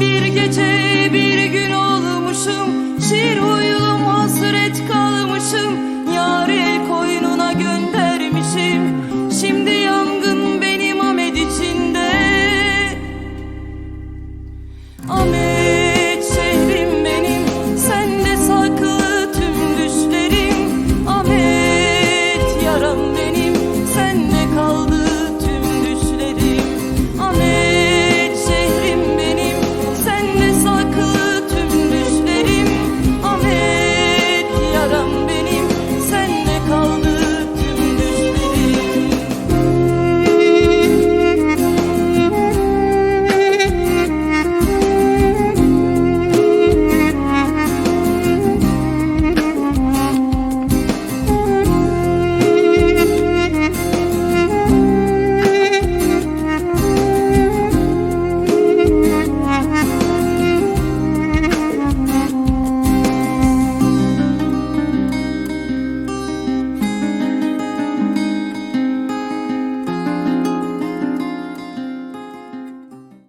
Bir gece bir gün olmuşum. Şiir uyum hasret kalmışım. Yari koynuna göndermişim. Şimdi